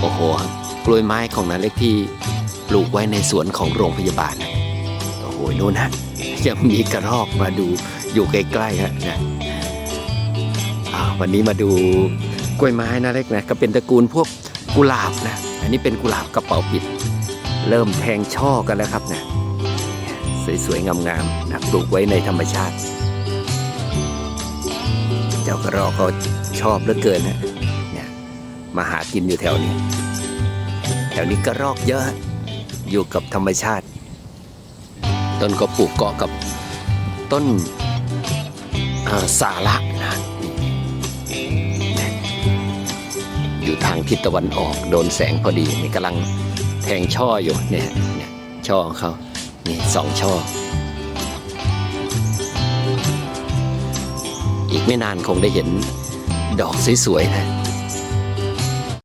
โอ้โห กล้วยไม้ของนาเล็กที่ปลูกไว้ในสวนของโรงพยาบาลนะโอ้โหนู่นฮะยังมีกระรอกมาดูอยู่ใกล้ๆฮะนะวันนี้มาดูกล้วยไม้นาเล็กนะก็เป็นตระกูลพวกกุหลาบนะ อันนี้เป็นกุหลาบกระเป๋าปิด เริ่มแทงช่อกันแล้วครับนะสวยๆงามๆนะปลูกไว้ในธรรมชาติ เจ้ากระรอกก็ชอบเหลือเกินนะ มาหากินอยู่แถวนี้ แถวนี้กระรอกเยอะ อยู่กับธรรมชาติ ต้นก็ปลูกเกาะกับต้นาสาระนะอยู่ทางทิศตะวันออกโดนแสงพอดีนี่กำลังแทงช่ออยู่เนี่ยเนี่ยช่อของเขานี่สองช่อ อีกไม่นานคงได้เห็นดอกสวยๆนะ